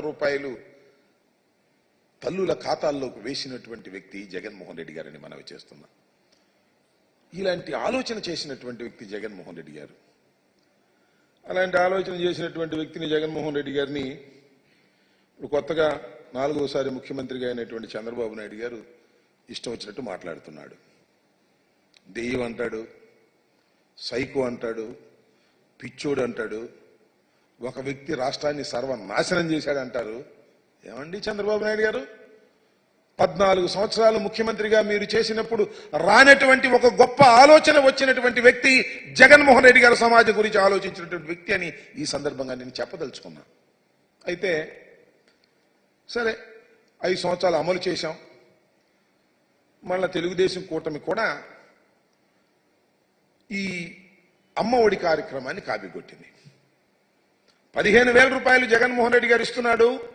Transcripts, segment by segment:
రూపాయలు తల్లుల ఖాతాల్లోకి వేసినటువంటి వ్యక్తి జగన్మోహన్ రెడ్డి గారని మనవి చేస్తున్నాం. ఇలాంటి ఆలోచన చేసినటువంటి వ్యక్తి జగన్మోహన్ రెడ్డి గారు. అలాంటి ఆలోచన చేసినటువంటి వ్యక్తిని జగన్మోహన్ రెడ్డి గారిని ఇప్పుడు కొత్తగా నాలుగోసారి ముఖ్యమంత్రిగా అయినటువంటి చంద్రబాబు నాయుడు గారు ఇష్టం వచ్చినట్టు మాట్లాడుతున్నాడు. దెయ్యం అంటాడు సైకో అంటాడు పిచ్చోడు అంటాడు ఒక వ్యక్తి రాష్ట్రాన్ని సర్వనాశనం చేశాడు అంటారు ఏమండి చంద్రబాబు నాయుడు గారు? పద్నాలుగు సంవత్సరాలు ముఖ్యమంత్రిగా మీరు చేసినప్పుడు రానటువంటి ఒక గొప్ప ఆలోచన వచ్చినటువంటి వ్యక్తి జగన్మోహన్ రెడ్డి గారి సమాజం గురించి ఆలోచించినటువంటి వ్యక్తి అని ఈ సందర్భంగా నేను చెప్పదలుచుకున్నా. అయితే సరే ఐదు సంవత్సరాలు అమలు చేశాం. మళ్ళా తెలుగుదేశం కూటమి కూడా ఈ అమ్మ ఒడి కార్యక్రమాన్ని కాపీకొట్టింది. పదిహేను వేల రూపాయలు జగన్మోహన్ రెడ్డి గారు ఇస్తున్నాడు.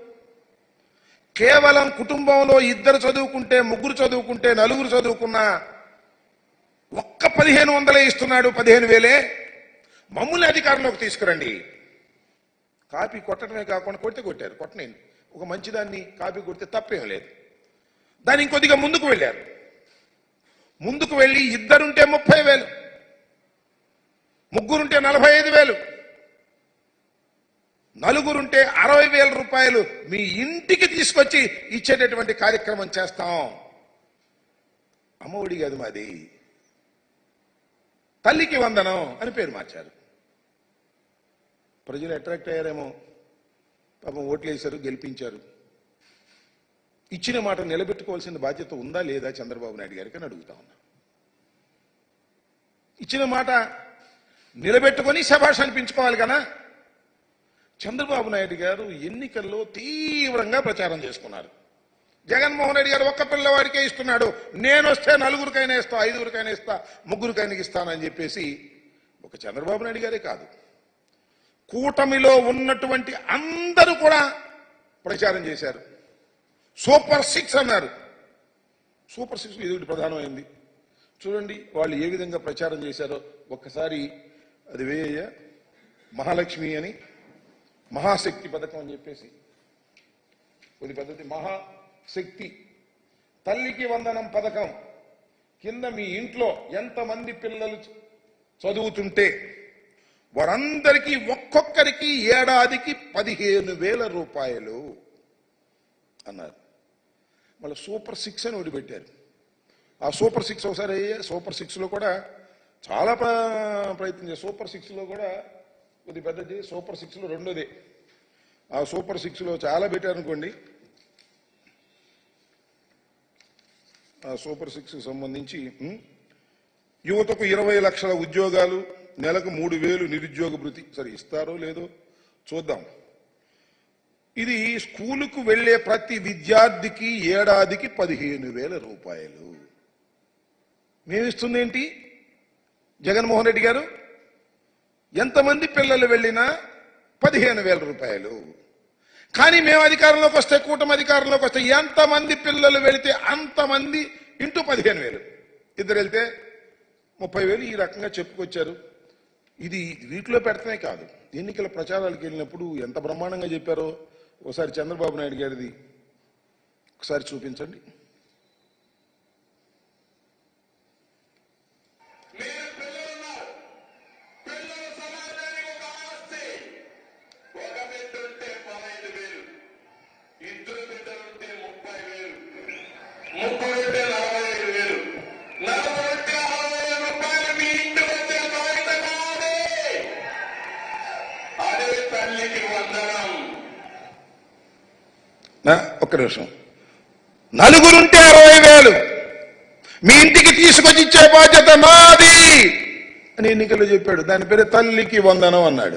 కేవలం కుటుంబంలో ఇద్దరు చదువుకుంటే ముగ్గురు చదువుకుంటే నలుగురు చదువుకున్నా ఒక్క పదిహేను వందలే ఇస్తున్నాడు పదిహేను వేలే. మమ్మల్ని అధికారంలోకి తీసుకురండి. కాపీ కొట్టడమే కాకుండా కొడితే కొట్టారు కొట్టనండి ఒక మంచిదాన్ని కాపీ కొడితే తప్పేం లేదు. దాని ఇంకొద్దిగా ముందుకు వెళ్ళారు. ముందుకు వెళ్ళి ఇద్దరుంటే ముప్పై వేలు ముగ్గురుంటే నలభై ఐదు వేలు. నలుగురుంటే అరవై వేల రూపాయలు మీ ఇంటికి తీసుకొచ్చి ఇచ్చేటటువంటి కార్యక్రమం చేస్తాం. అమ్మఒడి కాదు మాది. తల్లికి వందనం అని పేరు మార్చారు. ప్రజలు అట్రాక్ట్ అయ్యారేమో. పాపం ఓట్లేశారు గెలిపించారు. ఇచ్చిన మాట నిలబెట్టుకోవాల్సిన బాధ్యత ఉందా లేదా చంద్రబాబు నాయుడు గారికి అని అడుగుతా ఉన్నా. ఇచ్చిన మాట నిలబెట్టుకొని శభాష్ అనిపించుకోవాలి కదా. చంద్రబాబు నాయుడు గారు ఎన్నికల్లో తీవ్రంగా ప్రచారం చేసుకున్నారు. జగన్మోహన్ రెడ్డి గారు ఒక్క పిల్లవాడికే ఇస్తున్నాడు. నేను వస్తే నలుగురికైనా ఇస్తా ఐదుగురికైనా ఇస్తా ముగ్గురికైనా ఇస్తానని చెప్పేసి ఒక చంద్రబాబు నాయుడు గారే కాదు. కూటమిలో ఉన్నటువంటి అందరూ కూడా ప్రచారం చేశారు. సూపర్ సిక్స్ అన్నారు. సూపర్ సిక్స్ ఇది ఒకటి ప్రధానమైంది. చూడండి వాళ్ళు ఏ విధంగా ప్రచారం చేశారో. ఒక్కసారి అది వేయ మహాలక్ష్మి అని మహాశక్తి పథకం అని చెప్పేసి. కొద్ది పద్ధతి మహాశక్తి. తల్లికి వందనం పథకం. కింద మీ ఇంట్లో ఎంతమంది పిల్లలు చదువుతుంటే వారందరికీ ఒక్కొక్కరికి ఏడాదికి పదిహేను వేల రూపాయలు అన్నారు. మళ్ళీ సూపర్ సిక్స్ అని ఒకటి ఆ సూపర్ సిక్స్ ఒకసారి సూపర్ సిక్స్లో కూడా చాలా ప్రయత్నం చేశారు. సూపర్ సిక్స్లో కూడా కొద్ది పెద్దది సూపర్ సిక్స్లో రెండోది. ఆ సూపర్ సిక్స్లో చాలా పెట్టారు అనుకోండి. ఆ సూపర్ సిక్స్ సంబంధించి యువతకు ఇరవై లక్షల ఉద్యోగాలు నెలకు మూడు వేలు నిరుద్యోగ భృతి. సరే ఇస్తారో లేదో చూద్దాం. ఇది స్కూలుకు వెళ్ళే ప్రతి విద్యార్థికి ఏడాదికి పదిహేను వేల రూపాయలు. మేమిస్తుంది ఏంటి జగన్మోహన్ రెడ్డి గారు? ఎంతమంది పిల్లలు వెళ్ళినా పదిహేను వేల రూపాయలు. కానీ మేము అధికారంలోకి వస్తే కూటమి అధికారంలోకి వస్తే ఎంతమంది పిల్లలు వెళితే అంతమంది ఇంటూ పదిహేను వేలు. ఇద్దరు వెళ్తే ముప్పై వేలు ఈ రకంగా చెప్పుకొచ్చారు. ఇది వీటిలో పెడతమే కాదు. ఎన్నికల ప్రచారాలకు వెళ్ళినప్పుడు ఎంత బ్రహ్మాండంగా చెప్పారో ఒకసారి చంద్రబాబు నాయుడు గారిది ఒకసారి చూపించండి. ఒక ఉంటే నలభై ఐదు వేలు. నలభై ఉంటే అరవై వేల రూపాయలు మీ ఇంటి వచ్చే బాధ్యత అదే తల్లికి వందనం. ఒక్క నిమిషం. నలుగురుంటే అరవై వేలు. మీ ఇంటికి తీసుకొచ్చి ఇచ్చే బాధ్యత మాది అని ఎన్నికల్లో చెప్పాడు. దాని పేరు తల్లికి వందనం అన్నాడు.